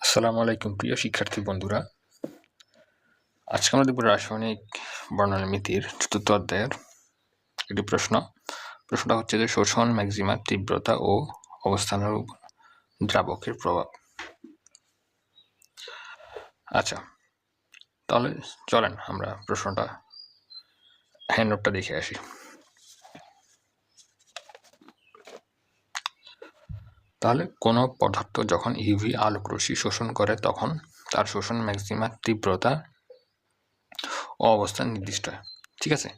আসসালামু আলাইকুম, প্রিয় শিক্ষার্থী বন্ধুরা। আজকে আমরা দেখব রাসায়নিক বর্ণালীমিতির চতুর্থ অধ্যায়ের একটি প্রশ্ন। প্রশ্নটা হচ্ছে যে, শোষণ, ম্যাক্সিমা, তীব্রতা ও অবস্থানের দ্রাবকের প্রভাব। আচ্ছা তাহলে চলেন আমরা প্রশ্নটা হ্যান্ড নোটটা দেখে আসি। তাহলে কোনো পদার্থ যখন ইউভি আলোক রশ্মি শোষণ করে, তখন তার শোষণ ম্যাক্সিমা তীব্রতা ও অবস্থান নির্দিষ্ট হয়। ঠিক আছে?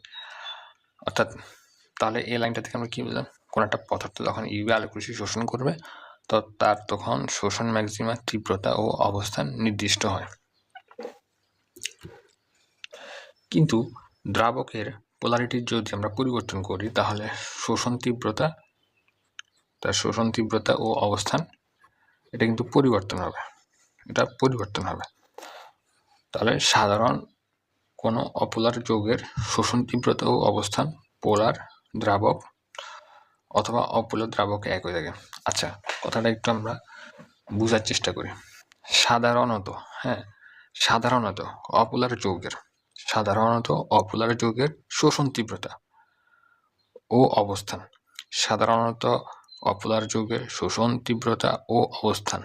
অর্থাৎ তাহলে এই লাইনটা থেকে আমরা কী বুঝলাম? কোনো একটা পদার্থ যখন ইউভি আলোক রশ্মি শোষণ করবে, তো তার তখন শোষণ ম্যাক্সিমা তীব্রতা ও অবস্থান নির্দিষ্ট হয়। কিন্তু দ্রাবকের পোলারিটির যদি আমরা পরিবর্তন করি, তাহলে শোষণ তীব্রতা তার শোষণ তীব্রতা ও অবস্থান, এটা কিন্তু পরিবর্তন হবে। এটা পরিবর্তন হবে। তাহলে সাধারণ কোনো অপোলার যৌগের শোষণ তীব্রতা ও অবস্থান পোলার দ্রাবক অথবা অপোলার দ্রাবক একই থাকে। আচ্ছা কথাটা একটু আমরা বোঝার চেষ্টা করি। সাধারণত হ্যাঁ সাধারণত অপোলার যৌগের, সাধারণত অপোলার যৌগের শোষণ তীব্রতা ও অবস্থান, সাধারণত অপোলার যৌগের শোষণ, তীব্রতা ও অবস্থান।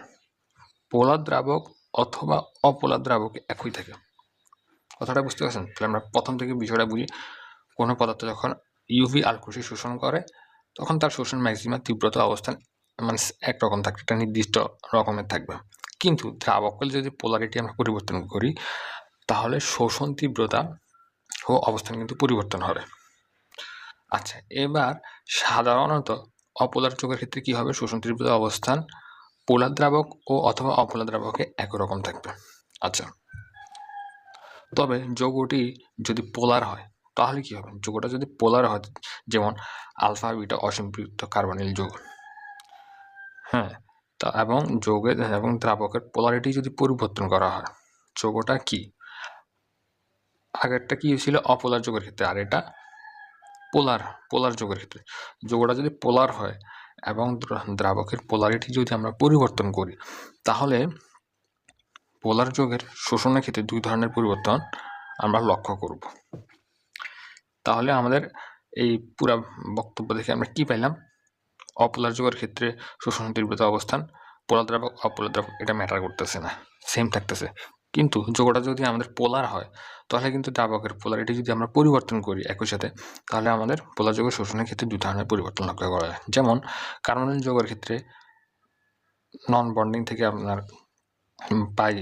পোলার দ্রাবক অথবা অপোলার দ্রাবক একই থাকে। কথাটা বুঝতে পারছেন? তাহলে আমরা প্রথম থেকে বিষয়টা বুঝি। কোনো পদার্থ যখন ইউভি আলকোষি শোষণ করে, তখন তার শোষণ ম্যাক্সিমাম তীব্রতা, অবস্থান মানে একরকম থাকবে একটা নির্দিষ্ট রকমের থাকবে। কিন্তু দ্রাবকের যদি পোলারিটি আমরা পরিবর্তন করি, তাহলে শোষণ, তীব্রতা ও অবস্থান কিন্তু পরিবর্তন হবে। আচ্ছা এবার সাধারণত অপোলার চোখের ক্ষেত্রে কি হবে? শোষণ তীব্রতা, অবস্থান, পোলার দ্রাবক ও অথবা অপোলার দ্রাবকে একই রকম থাকবে। আচ্ছা। তবে যৌগটি যদি পোলার হয়, তাহলে কি হবে? যৌগটা যদি পোলার হয়, যেমন আলফা, বিটা, অসম্পৃক্ত কার্বনিল যৌগ। হ্যাঁ তা এবং যৌগের এবং দ্রাবকের পোলারিটি যদি পরিবর্তন করা হয়, যৌগটা কি? আগেরটা কি ছিল? অপোলার যৌগের ক্ষেত্রে। আর এটা পোলার পোলার যৌগের ক্ষেত্রে। যোগটা যদি পোলার হয় এবং দ্রাবকের পোলারিটি যদি আমরা পরিবর্তন করি, তাহলে পোলার যৌগের শোষণের ক্ষেত্রে দুই ধরনের পরিবর্তন আমরা লক্ষ্য করব। তাহলে আমাদের এই পুরা বক্তব্য দেখে আমরা কি পাইলাম? অপোলার যৌগের ক্ষেত্রে শোষণ তীব্রতা অবস্থান, পোলার দ্রাবক, অপোলার দ্রাবক, এটা ম্যাটার করতেছে না। সেম থাকতেছে। কিন্তু যোগটা যদি আমাদের পোলার হয়, তাহলে কিন্তু দাবকের পোলার এটি যদি আমরা পরিবর্তন করি একই সাথে, তাহলে আমাদের পোলার যোগের শোষণের ক্ষেত্রে দুই ধরনের পরিবর্তন লক্ষ্য করা যায়। যেমন, কার্বনিল যোগের ক্ষেত্রে নন বন্ডিং থেকে আপনার পাই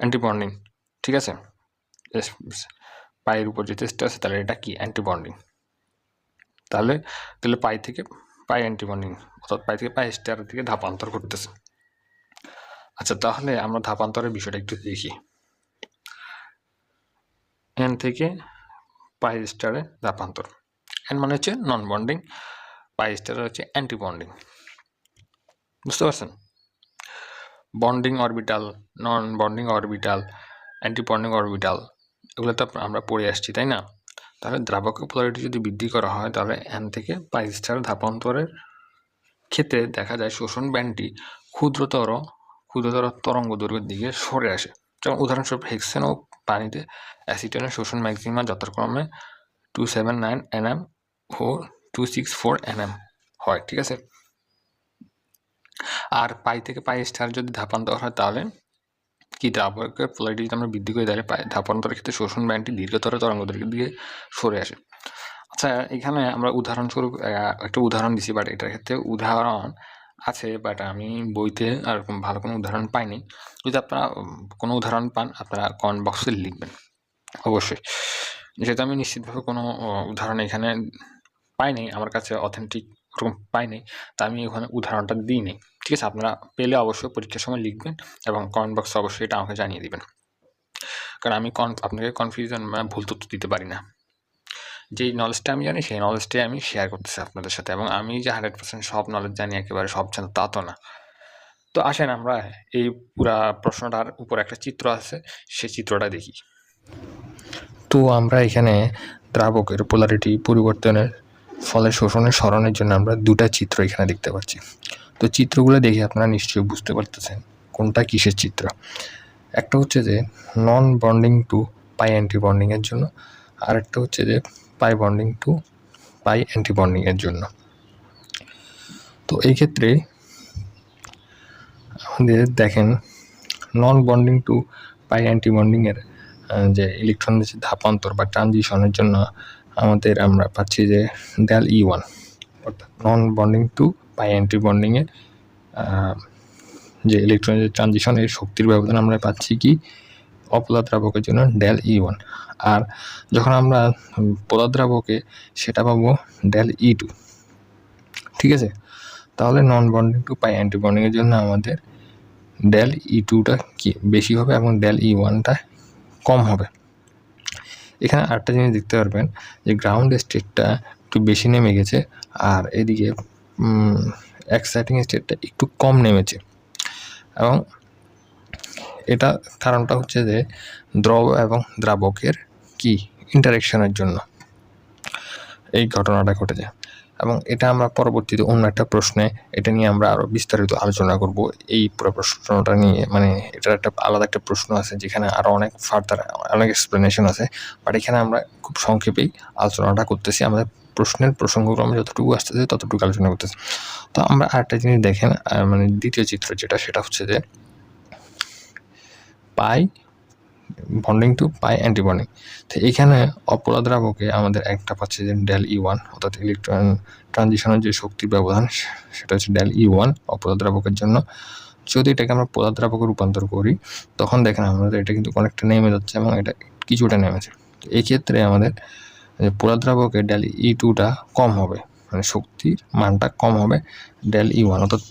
অ্যান্টি বন্ডিং ঠিক আছে? পায়ের উপর যে টেস্ট আছে, তাহলে এটা কি? অ্যান্টি বন্ডিং তাহলে তাহলে পাই থেকে পাই অ্যান্টি বন্ডিং অর্থাৎ পাই থেকে পাই স্টার দিকে ধাপান্তর করতেছে আচ্ছা তাহলে আমরা ধাপান্তরের বিষয়টা একটু দেখি। এন থেকে পাই স্টারে ধাপান্তর। এন মানে হচ্ছে নন বন্ডিং পাই স্টারে হচ্ছে অ্যান্টি বন্ডিং বুঝতে পারছেন? Bonding orbital non bonding orbital anti bonding orbital এগুলো তো আমরা পড়ে আসছি, তাই না? তাহলে দ্রাবকের পোলারিটি যদি বৃদ্ধি করা হয়, তাহলে এন থেকে পাই স্টার ধাপান্তরের ক্ষেত্রে দেখা যায় শোষণ ব্যান্ডটি ক্ষুদ্রতর ক্ষুদ্রতর তরঙ্গ দৈর্ঘ্যের দিকে সরে আসে। যেমন উদাহরণস্বরূপ হেক্সেন ও পানিতে অ্যাসিটনের শোষণ ম্যাক্সিমা যথাক্রমে টু সেভেন নাইন এনএম ও টু সিক্স ফোর এনএম হয়, ঠিক আছে? আর পাই থেকে পাই স্টার যদি ধাপান্তর হয় তাহলে কি দ্রাবকের পোলারিটি যদি আমরা বৃদ্ধি করি তাহলে পাই ধাপান্তরের ক্ষেত্রে শোষণ ব্যান্ডটি দীর্ঘতর তরঙ্গ দৈর্ঘ্যের দিকে সরে আসে। আচ্ছা এখানে আমরা উদাহরণস্বরূপ একটা উদাহরণ দিছি বাট এটার ক্ষেত্রে উদাহরণ আছে বাট আমি বইতে আর ভালো কোনো উদাহরণ পাইনি। যদি আপনারা কোনো উদাহরণ পান, আপনারা কমেন্ট বক্সে লিখবেন, অবশ্যই। যেহেতু আমি নিশ্চিতভাবে কোনো উদাহরণ এখানে পাইনি, আমার কাছে অথেন্টিক ওরকম পাইনি, তা আমি ওখানে উদাহরণটা দিইনি। ঠিক আছে, আপনারা পেলে অবশ্যই পরীক্ষার সময় লিখবেন এবং কমেন্ট বক্সে অবশ্যই এটা আমাকে জানিয়ে দেবেন। কারণ আমি কন আপনাকে কনফিউশন ভুল তথ্য দিতে পারি না। যেই নলেজটা আমি জানি, সেই নলেজটাই আমি শেয়ার করতেছি আপনাদের সাথে এবং আমি যে হান্ড্রেড পার্সেন্ট সব নলেজ জানি একেবারে সব জানি তা তো না। তো আসেন আমরা এই পুরা প্রশ্নটার উপর একটা চিত্র আছে, সেই চিত্রটা দেখি। তো আমরা এখানে দ্রাবকের পোলারিটি পরিবর্তনের ফলে শোষণের স্মরণের জন্য আমরা দুটা চিত্র এখানে দেখতে পাচ্ছি। তো চিত্রগুলো দেখে আপনারা নিশ্চয়ই বুঝতে পারতেছেন কোনটা কিসের চিত্র। একটা হচ্ছে যে non bonding to pi anti বন্ডিংয়ের জন্য আর একটা হচ্ছে যে pi bonding to pi anti বন্ডিংয়ের জন্য। তো এই ক্ষেত্রে আমাদের দেখেন non bonding to pi anti বন্ডিংয়ের যে ইলেকট্রনের যে ধাপান্তর বা ট্রানজিশনের জন্য আমাদের আমরা পাচ্ছি যে ডেল ই ওয়ান অর্থাৎ non bonding to pi anti বন্ডিংয়ের যে ইলেকট্রনের যে ট্রানজিশন এর শক্তির ব্যবধান আমরা পাচ্ছি কি? অপদাদ্রাবকের জন্য ডেল ই ওয়ান আর যখন আমরা পলা দ্রাবকে সেটা পাবো ডেল ই টু ঠিক আছে? তাহলে non bonding to pi anti বন্ডিংয়ের জন্য আমাদের ডেল ই টুটা কি বেশি হবে এবং ডেল ই ওয়ানটা কম হবে। এখানে আরেকটা জিনিস দেখতে পারবেন যে গ্রাউন্ড স্টেটটা একটু বেশি নেমে গেছে আর এদিকে এক্সাইটিং স্টেটটা একটু কম নেমেছে। এবং এটা কারণটা হচ্ছে যে দ্রব এবং দ্রাবকের কি ইন্টারেকশনের জন্য এই ঘটনাটা ঘটেছে। এবং এটা আমরা পরবর্তীতে অন্য একটা প্রশ্নে এটা নিয়ে আমরা আরও বিস্তারিত আলোচনা করব। এই পুরো প্রশ্নটা নিয়ে মানে এটার একটা আলাদা একটা প্রশ্ন আছে যেখানে আরও অনেক ফার্দার অনেক এক্সপ্লেনেশন আছে। বাট এখানে আমরা খুব সংক্ষেপেই আলোচনাটা করতেছি। আমাদের প্রশ্নের প্রসঙ্গক্রমে যতটুকু আসতেছে ততটুকু আলোচনা করতেছি। তো আমরা আরেকটা জিনিস দেখেন মানে দ্বিতীয় চিত্র যেটা, সেটা হচ্ছে যে pi bonding to pi anti bonding তো এখানে অপরাধ দ্রাবকে আমাদের একটা পাচ্ছে যে ডেল ই ওয়ান অর্থাৎ ইলেকট্রন ট্রানজিশনের যে শক্তি ব্যবধান, সেটা হচ্ছে ডেল ই ওয়ান অপরাধ দ্রাবকের জন্য। যদি এটাকে আমরা পদার্থ দ্রাবকে রূপান্তর করি, তখন দেখেন আমাদের এটা কিন্তু অনেকটা নেমে যাচ্ছে এবং এটা কিছুটা নেমেছে। এই ক্ষেত্রে আমাদের পোলার দ্রাবকে ডেল ই টুটা কম হবে মানে শক্তির মানটা কম হবে ডেল ই ওয়ান অর্থাৎ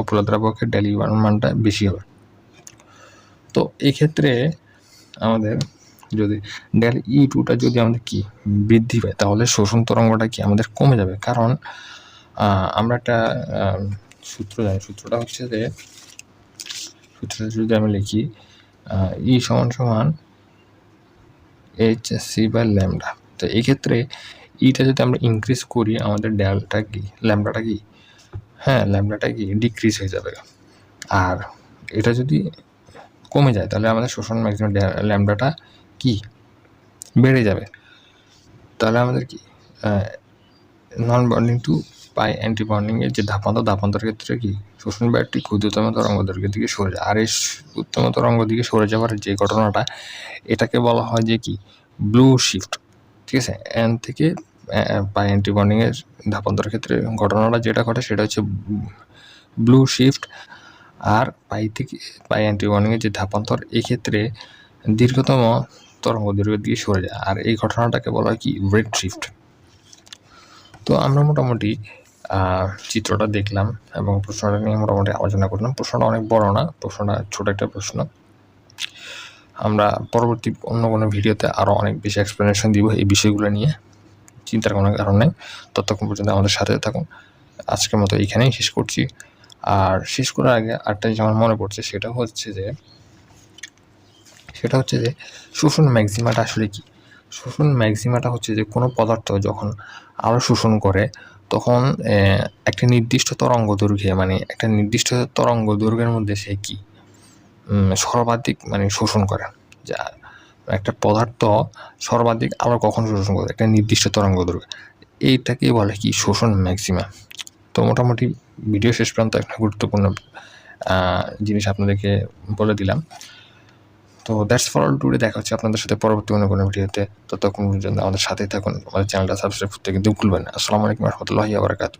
অপোলার দ্রাবকে ডেল ই ওয়ান মানটা বেশি হবে। তো এই ক্ষেত্রে আমাদের যদি ডেল ই টুটা যদি আমাদের কি বৃদ্ধি পায়, তাহলে শোষণ তরঙ্গটা কি আমাদের কমে যাবে? কারণ আমরা একটা সূত্র জানি। সূত্রটা হচ্ছে যে, সূত্রটা যদি আমি লিখি ই সমান সমান এইচ সি বাই ল্যামডা। তো এই ক্ষেত্রে ইটা যদি আমরা ইনক্রিজ করি, আমাদের ডেলটা কি? ল্যামডাটা কি? হ্যাঁ ল্যামডাটা কি? ডিক্রিজ হয়ে যাবে। আর এটা যদি কমে যায়, তাহলে আমাদের শোষণ ম্যাক্সিমাম ল্যামডাটা কি? বেড়ে যাবে। তাহলে আমাদের কি non bonding to pi anti বন্ডিংয়ের যে ধাপান্ত, ধাপান্তর ক্ষেত্রে কি? শোষণ ব্যাটটি ক্ষুদ্রতম তরঙ্গ দৈর্ঘ্যের দিকে সরে যায়। আর এই উত্তম তরঙ্গ দিকে সরে যাওয়ার যে ঘটনাটা, এটাকে বলা হয় যে কি? ব্লু শিফট ঠিক আছে? অ্যান থেকে পাই অ্যান্টি বন্ডিংয়ের ধাপান্তর ক্ষেত্রে ঘটনাটা যেটা ঘটে, সেটা হচ্ছে ব্লু শিফট আর পাই থেকে পাই অ্যান্টিবর্নিংয়ের যে ধাপান্তর, এক্ষেত্রে দীর্ঘতম তরঙ্গ দৈর্ঘ্যের দিকে সরে যায়। আর এই ঘটনাটাকে বলা হয় কি? রেড শিফট তো আমরা মোটামুটি চিত্রটা দেখলাম এবং প্রশ্নটা নিয়ে মোটামুটি আলোচনা করলাম। প্রশ্নটা অনেক বড় না, প্রশ্নটা ছোট একটা প্রশ্ন। আমরা পরবর্তী অন্য কোনো ভিডিওতে আরও অনেক বেশি এক্সপ্লেনেশন দিব এই বিষয়গুলো নিয়ে। চিন্তার কোনো কারণ নেই। ততক্ষণ পর্যন্ত আমাদের সাথে থাকুন। আজকের মতো এইখানেই শেষ করছি। আর শেষ করার আগে জিনিস আমার মনে পড়ছে, সেটা হচ্ছে যে, সেটা হচ্ছে যে, শোষণ ম্যাক্সিমাটা আসলে কি? শোষণ ম্যাক্সিমাটা হচ্ছে যে, কোনো পদার্থ যখন আলো শোষণ করে, তখন একটা নির্দিষ্ট তরঙ্গ দৈর্ঘ্যে মানে একটা নির্দিষ্ট তরঙ্গ দৈর্ঘ্যের মধ্যে সে কি? সর্বাধিক মানে শোষণ করে। যা একটা পদার্থ সর্বাধিক আলো কখন শোষণ করে? একটা নির্দিষ্ট তরঙ্গ দৈর্ঘ্য। এইটাকেই বলে কি? শোষণ ম্যাক্সিমা। তো মোটামুটি ভিডিও শেষ পর্যন্ত একটা গুরুত্বপূর্ণ জিনিস আপনাদেরকে বলে দিলাম। তো দ্যাটস ফর অল টুডে দেখা হচ্ছে আপনাদের সাথে পরবর্তী কোনো কোনো ভিডিওতে। ততক্ষণ পর্যন্ত আমাদের সাথেই থাকুন, আমাদের চ্যানেলটা সাবস্ক্রাইব করতে কিন্তু ভুলবেন না। আসসালামু আলাইকুম রহমতুল্লাহি আবরাকাতু